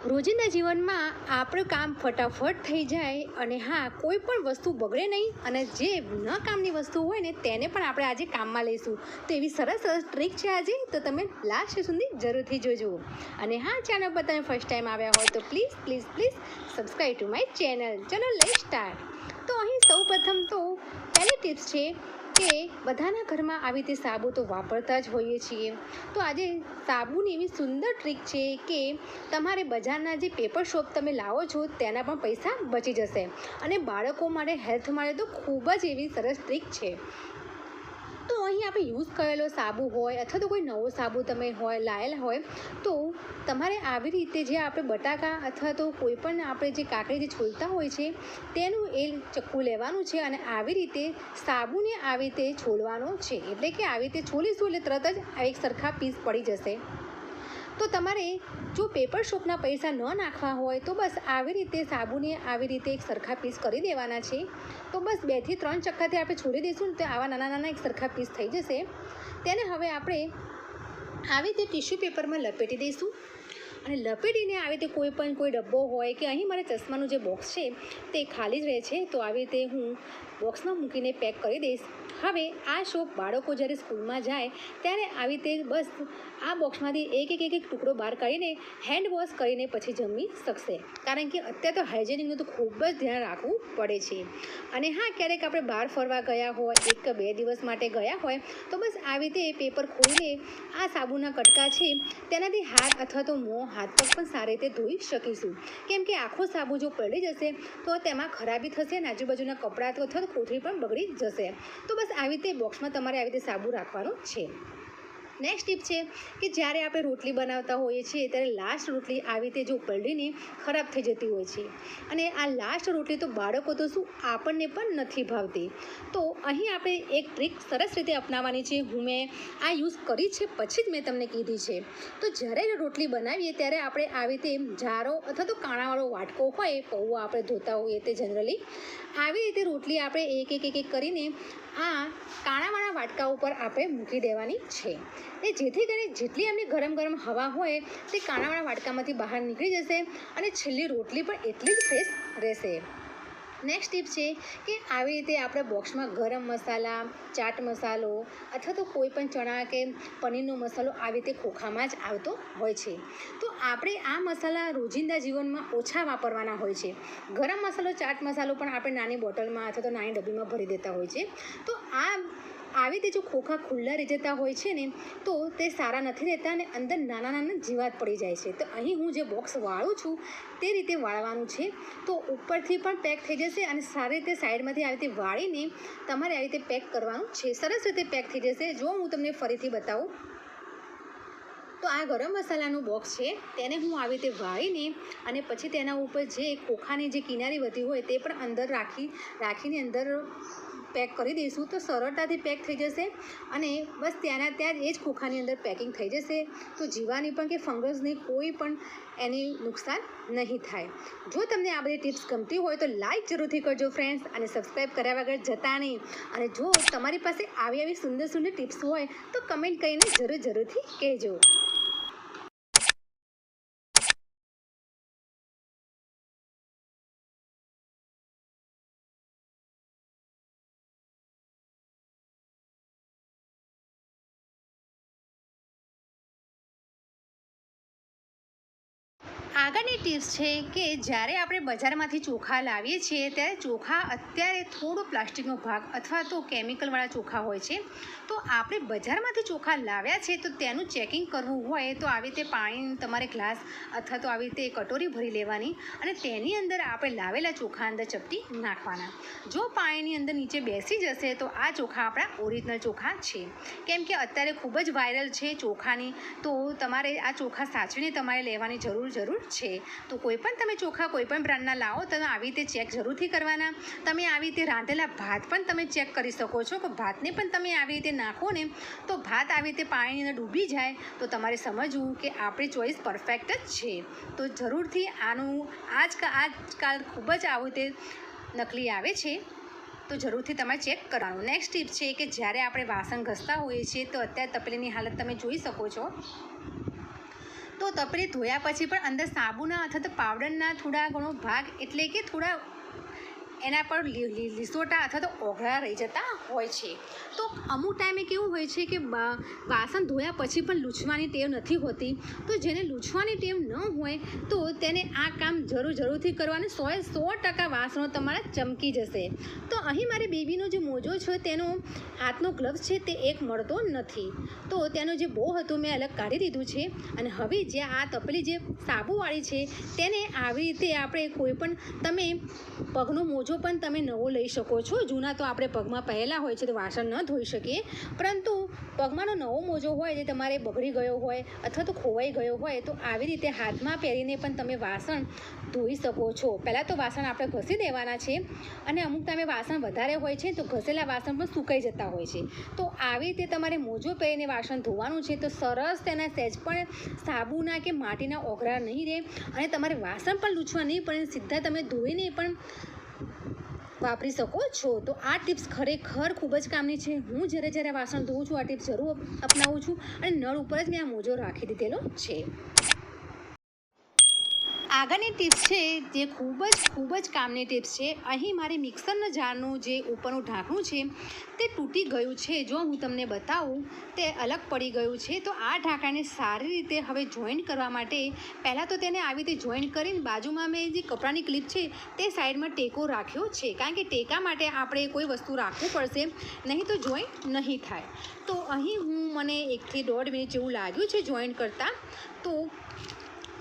રોજિંદા જીવનમાં આપણું કામ ફટાફટ થઈ જાય અને હા, કોઈ પણ વસ્તુ બગડે નહીં અને જે ન કામની વસ્તુ હોય ને, તેને પણ આપણે આજે કામમાં લઈશું. તો એવી સરસ સરસ ટ્રીક છે આજે, તો તમે લાસ્ટ સુધી જરૂરથી જોજો. અને હા ચેનલ પર તમે ફર્સ્ટ ટાઈમ આવ્યા હોય તો please please please subscribe to my channel ચલો લે સ્ટાર્ટ તો અહીં સૌ પ્રથમ તો પહેલી ટિપ્સ છે કે બધાના ઘરમાં આવી રીતે સાબુ તો વાપરતા જ હોઈએ છીએ. તો આજે સાબુની એવી સુંદર ટ્રીક છે કે તમારે બજારના જે પેપર શોપ તમે લાવો છો તેના પણ પૈસા બચી જશે. અને બાળકો માટે હેલ્થ માટે તો ખૂબ જ એવી સરસ ટ્રીક છે. અહીં આપણે યુઝ કરેલો સાબુ હોય અથવા તો કોઈ નવો સાબુ તમે હોય, લાયેલા હોય, તો તમારે આવી રીતે જે આપણે બટાકા અથવા તો કોઈ પણ આપણે જે કાકડી જે છોલતા હોય છે, તેનું એ ચક્કુ લેવાનું છે અને આવી રીતે સાબુને આવી રીતે છોલવાનો છે. એટલે કે આવી રીતે છોલીશું એટલે તરત જ એક સરખા પીસ પડી જશે. તો તમારે જો પેપર શોપના પૈસા ન નાખવા હોય તો બસ આવી રીતે સાબુને આવી રીતે એક સરખા પીસ કરી દેવાના છે. તો બસ બેથી ત્રણ ચક્કાથી આપણે છોડી દઈશું ને તો આવા નાના નાના એક સરખા પીસ થઈ જશે. તેને હવે આપણે આવી રીતે ટીશ્યુ પેપરમાં લપેટી દઈશું. અને લપેટીને આવી રીતે કોઈ પણ કોઈ ડબ્બો હોય કે અહીં મારે ચશ્માનું જે બોક્સ છે તે ખાલી જ રહે છે, તો આવી રીતે હું બોક્સમાં મૂકીને પેક કરી દઈશ. હવે આ શોપ બાળકો જ્યારે સ્કૂલમાં જાય, ત્યારે આવી રીતે બસ આ બોક્સમાંથી એક એક એક એક ટુકડો બહાર કાઢીને હેન્ડ વોશ કરીને પછી જમી શકશે. કારણ કે અત્યારે તો હાઇજેનિકનું તો ખૂબ જ ધ્યાન રાખવું પડે છે. અને હા, ક્યારેક આપણે બહાર ફરવા ગયા હોય, એક કે બે દિવસ માટે ગયા હોય, તો બસ આવી રીતે પેપર ખોલીને આ સાબુના કટકા છે, તેનાથી હાથ અથવા તો મોં, હાથ પગ પણ સારી રીતે ધોઈ શકીશું. કેમ કે આખો સાબુ જો પડી જશે, તો તેમાં ખરાબી થશે અને આજુબાજુના કપડાં અથવા તો કોથળી પણ બગડી જશે. તો બસ આવી રીતે બોક્સમાં તમારે આવી રીતે સાબુ રાખવાનું છે. નેક્સ્ટ ટીપ છે કે જ્યારે આપણે રોટલી બનાવતા હોઈએ છીએ, ત્યારે લાસ્ટ રોટલી આવી રીતે જો પલળીને ખરાબ થઈ જતી હોય છે. અને આ લાસ્ટ રોટલી તો બાળકો તો શું આપણને પણ નથી ભાવતી. તો અહીં આપણે એક ટ્રીક સરસ રીતે અપનાવવાની છે. હું મેં આ યુઝ કરી છે, પછી જ મેં તમને કીધી છે. તો જ્યારે રોટલી બનાવીએ, ત્યારે આપણે આવી રીતે જારો અથવા તો કાણાવાળો વાટકો હોય, પૌવા આપણે ધોતા હોઈએ તે જનરલી આવી રીતે રોટલી આપણે એક એક એક એક કરીને આ કાણાવાળા વાટકા ઉપર આપણે મૂકી દેવાની છે. એ જેથી કરીને જેટલી એમની ગરમ ગરમ હવા હોય, તે કાણાવાળા વાટકામાંથી બહાર નીકળી જશે અને છેલ્લી રોટલી પણ એટલી જ ફ્રેશ રહેશે. નેક્સ્ટ ટીપ છે કે આવી રીતે આપણે બોક્સમાં ગરમ મસાલા, ચાટ મસાલો અથવા તો કોઈ પણ ચણા કે પનીરનો મસાલો આવી રીતે ખોખામાં જ આવતો હોય છે. તો આપણે આ મસાલા રોજિંદા જીવનમાં ઓછા વાપરવાના હોય છે. ગરમ મસાલો, ચાટ મસાલો પણ આપણે નાની બોટલમાં અથવા તો નાની ડબ્બીમાં ભરી દેતા હોય છે. તો આ આવી રીતે જો ખોખા ખુલ્લા રહી જતા હોય છે ને, તો તે સારા નથી રહેતા અને અંદર નાના નાના જીવાત પડી જાય છે. તો અહીં હું જે બોક્સ વાળું છું, તે રીતે વાળવાનું છે. તો ઉપરથી પણ પેક થઈ જશે અને સારી રીતે સાઈડમાંથી આવી રીતે વાળીને તમારે આવી રીતે પેક કરવાનું છે. સરસ રીતે પેક થઈ જશે. જો હું તમને ફરીથી બતાવું. તો આ ગરમ મસાલાનું બોક્સ છે. તેને હું આવી રીતે વાળીને અને પછી તેના ઉપર જે ખોખાની જે કિનારી વધી હોય તે પણ અંદર રાખી, રાખીને અંદર પેક કરી દઈશું તો સરળતાથી પેક થઈ જશે અને બસ ત્યાંના ત્યાં જ એ જ ખોખાની અંદર પેકિંગ થઈ જશે. તો જીવાની પણ કે ફંગસની કોઈ પણ એની નુકસાન નહીં થાય. જો તમને આ બધી ટિપ્સ ગમતી હોય તો લાઈક જરૂરથી કરજો ફ્રેન્ડ્સ અને સબસ્ક્રાઈબ કર્યા વગર જતા નહીં. અને જો તમારી પાસે આવી આવી સુંદર સુંદર ટિપ્સ હોય તો કમેન્ટ કરીને જરૂર જરૂરથી કહેજો. આગળની ટિપ્સ છે કે જ્યારે આપણે બજારમાંથી ચોખા લાવીએ છીએ, ત્યારે ચોખા અત્યારે થોડો પ્લાસ્ટિકનો ભાગ અથવા તો કેમિકલવાળા ચોખા હોય છે. તો આપણે બજારમાંથી ચોખા લાવ્યા છે, તો તેનું ચેકિંગ કરવું હોય, તો આવી રીતે પાણી તમારે ગ્લાસ અથવા તો આવી રીતે કટોરી ભરી લેવાની અને તેની અંદર આપણે લાવેલા ચોખા અંદર ચપટી નાખવાના. જો પાણીની અંદર નીચે બેસી જશે, તો આ ચોખા આપણા ઓરિજિનલ ચોખા છે. કેમ કે અત્યારે ખૂબ જ વાયરલ છે ચોખાની, તો તમારે આ ચોખા સાચવીને તમારે લેવાની જરૂર જરૂર છે. તો કોઈ પણ તમે ચોખા કોઈ પણ બ્રાન્ડના લાવો તમે આવી રીતે ચેક જરૂરથી કરવાના. તમે આવી રીતે રાંધેલા ભાત પણ તમે ચેક કરી શકો છો કે ભાતને પણ તમે આવી રીતે નાખો ને, તો ભાત આવી રીતે પાણીની અંદર ડૂબી જાય, તો તમારે સમજવું કે આપણી ચોઈસ પરફેક્ટ જ છે. તો જરૂરથી આનું આજ આજકાલ ખૂબ જ આવી રીતે નકલી આવે છે, તો જરૂરથી તમારે ચેક કરવાનું. નેક્સ્ટ ટીપ છે કે જ્યારે આપણે વાસણ ઘસતા હોઈએ છીએ, તો અત્યારે તપેલીની હાલત તમે જોઈ શકો છો. તો તપરી ધોયા પછી પણ અંદર સાબુના અથવા તો પાવડરના થોડા ઘણો ભાગ એટલે કે થોડા એના પર લીસોટા અથવા તો ઓઘળા રહી જતા હોય છે. તો અમુક ટાઈમે કેવું હોય છે કે વાસણ ધોયા પછી પણ લૂછવાની ટેવ નથી હોતી. તો જેને લૂછવાની ટેવ ન હોય તો તેને આ કામ જરૂર, જરૂરથી કરવાનું સો સો ટકા વાસણો તમારા ચમકી જશે. તો અહીં મારી બેબીનો જે મોજો છે તેનો હાથનો ગ્લવ્સ છે તે એક મળતો નથી. તો તેનો જે બો હતું મેં અલગ કાઢી દીધું છે. અને હવે જે આ તપેલી જે સાબુવાળી છે તેને આવી રીતે આપણે કોઈ પણ તમે પગનો મોજો પણ તમે નવો લઈ શકો છો, જૂના તો આપણે પગમાં પહેલા હોય છે તો વાસણ ન ધોઈ શકીએ, પરંતુ પગમાંનો નવો મોજો હોય જે તમારે બગડી ગયો હોય અથવા તો ખોવાઈ ગયો હોય, તો આવી રીતે હાથમાં પહેરીને પણ તમે વાસણ ધોઈ શકો છો. પહેલાં તો વાસણ આપણે ઘસી દેવાના છે અને અમુક તમે વાસણ વધારે હોય છે, તો ઘસેલા વાસણ પણ સુકાઈ જતા હોય છે. તો આવી રીતે તમારે મોજો પહેરીને વાસણ ધોવાનું છે, તો સરસ તેના સહેજ પણ સાબુના કે માટીના ઓગરા નહીં રહે અને તમારે વાસણ પણ લૂછવા નહીં પડે, સીધા તમે ધોઈને પણ વાપરી શકો છો? તો આ ટિપ્સ ખરેખર ખૂબ જ કામની છે. હું જ્યારે જ્યારે વાસણ ધોઉં છું, આ ટિપ્સ જરૂર અપનાવું છું અને નળ ઉપર જ મેં આ મોજો રાખી દીધેલો છે. આગળની ટિપ્સ છે, જે ખૂબ જ ખૂબ જ કામની ટિપ્સ છે. અહીં મારી મિક્સરના જારનું જે ઉપરનું ઢાંકણું છે, તે તૂટી ગયું છે. જો હું તમને બતાવું, તે અલગ પડી ગયું છે. તો આ ઢાંકણાને સારી રીતે હવે જોઈન્ટ કરવા માટે પહેલાં તો તેને આવી રીતે જોઈન્ટ કરીને બાજુમાં મેં જે કપડાની ક્લિપ છે, તે સાઈડમાં ટેકો રાખ્યો છે. કારણ કે ટેકા માટે આપણે કોઈ વસ્તુ રાખવું પડશે, નહીં તો જોઈન્ટ નહીં થાય. તો અહીં હું મને એકથી દોઢ મિનિટ જેવું લાગ્યું છે જોઈન્ટ કરતાં. તો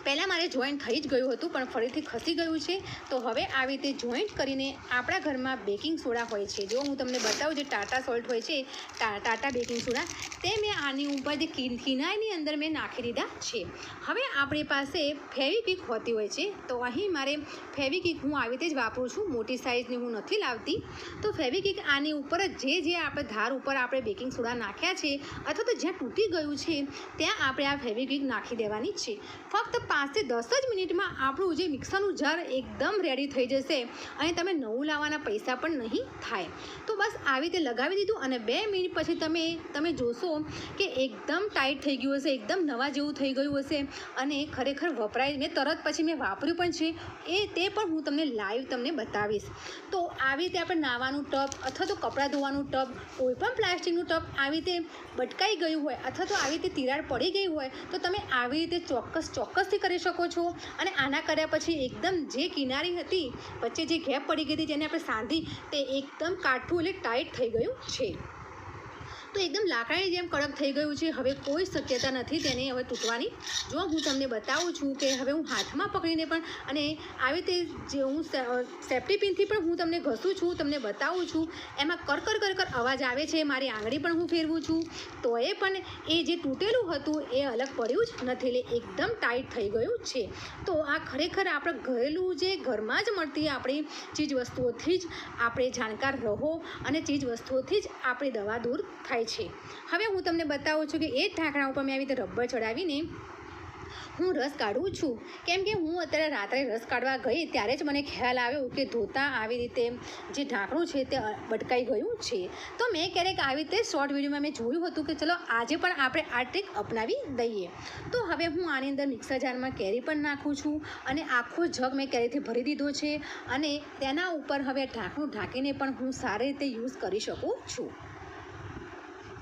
પહેલાં મારે જોઈન્ટ થઈ જ ગયું હતું, પણ ફરીથી ખસી ગયું છે. તો હવે આવી રીતે જોઈન્ટ કરીને આપણા ઘરમાં બેકિંગ સોડા હોય છે. જો હું તમને બતાવું જે ટાટા સોલ્ટ હોય છે ટાટા બેકિંગ સોડા તે મેં આની ઉપર જે કિન- કિનાઈની અંદર મેં નાખી દીધા છે. હવે આપણી પાસે ફેવિક્વિક હોતી હોય છે. તો અહીં મારે ફેવિક્વિક હું આવી રીતે જ વાપરું છું. મોટી સાઇઝની હું નથી લાવતી. તો ફેવિક્વિક આની ઉપર જ જે જે આપણે ધાર ઉપર આપણે બેકિંગ સોડા નાખ્યા છે, અથવા તો જ્યાં તૂટી ગયું છે, ત્યાં આપણે આ ફેવિક્વિક નાખી દેવાની છે. ફક્ત પાંચથી દસ જ મિનિટમાં આપણું જે મિક્સરનું જાર એકદમ રેડી થઈ જશે. અને તમે નવું લાવવાના પૈસા પણ નહીં થાય. તો બસ આવી રીતે લગાવી દીધું અને બે મિનિટ પછી તમે તમે જોશો કે એકદમ ટાઈટ થઈ ગયું હશે, એકદમ નવા જેવું થઈ ગયું હશે. અને ખરેખર વપરાય, મેં તરત પછી મેં વાપર્યું પણ છે. એ તે પણ હું તમને લાઈવ તમને બતાવીશ. તો આવી રીતે આપણે નાવાનું ટબ અથવા તો કપડાં ધોવાનું ટબ, કોઈ પણ પ્લાસ્ટિકનું ટબ આવી રીતે બટકાઈ ગયું હોય અથવા તો આવી રીતે તિરાડ પડી ગઈ હોય, તો તમે આવી રીતે ચોક્કસ, ચોક્કસથી કરી શકો છો. અને આના કર્યા પછી એકદમ જે કિનારી હતી, વચ્ચે જે ગેપ પડી ગઈ હતી જેને આપણે સાંધી, તે એકદમ કાઠું એટલે ટાઈટ થઈ ગયું છે. તો એકદમ લાકડાની જેમ કડક થઈ ગયું છે. હવે કોઈ શક્યતા નથી તેને હવે તૂટવાની. જો હું તમને બતાવું છું કે હવે હું હાથમાં પકડીને પણ અને આવી રીતે જે હું સેફ્ટી પિનથી પણ હું તમને ઘસું છું, તમને બતાવું છું, એમાં કરકર કરકર અવાજ આવે છે. મારી આંગળી પણ હું ફેરવું છું. તો એ પણ એ જે તૂટેલું હતું એ અલગ પડ્યું જ નથી, એટલે એકદમ ટાઈટ થઈ ગયું છે. તો આ ખરેખર આપણે ઘરેલું જે ઘરમાં જ મળતી આપણી ચીજ વસ્તુઓથી જ આપણે જાણકાર રહો અને ચીજ વસ્તુઓથી જ આપણી દવા દૂર થાય છે. હવે હું તમને બતાવું છું કે એ જ ઢાંકણા ઉપર મેં આવી રીતે રબર ચડાવીને હું રસ કાઢું છું. કેમ કે હું અત્યારે રાત્રે રસ કાઢવા ગઈ ત્યારે જ મને ખ્યાલ આવ્યો કે ધોતા આવી રીતે જે ઢાંકણું છે તે બટકાઈ ગયું છે. તો મેં ક્યારેક આવી રીતે શોર્ટ વિડીયોમાં મેં જોયું હતું કે ચલો આજે પણ આપણે આ ટ્રીક અપનાવી દઈએ. તો હવે હું આની અંદર મિક્સર જારમાં કેરી પણ નાખું છું અને આખો જગ મેં કેરીથી ભરી દીધો છે અને તેના ઉપર હવે ઢાંકણું ઢાંકીને પણ હું સારી રીતે યુઝ કરી શકું છું.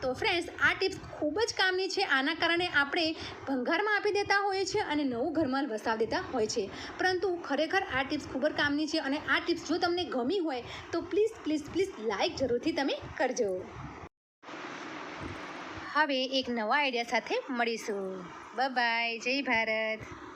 તો ફ્રેન્ડ્સ આ ટિપ્સ ખૂબ જ કામની છે. આના કારણે આપણે ભંગારમાં આપી દેતા હોઈએ છીએ અને નવું ઘરમાં વસાવી દેતા હોય છે પરંતુ ખરેખર આ ટિપ્સ ખૂબ જ કામની છે અને આ ટિપ્સ જો તમને ગમી હોય, તો પ્લીઝ પ્લીઝ પ્લીઝ લાઇક જરૂરથી તમે કરજો. હવે એક નવા આઈડિયા સાથે મળીશું. બાય જય ભારત.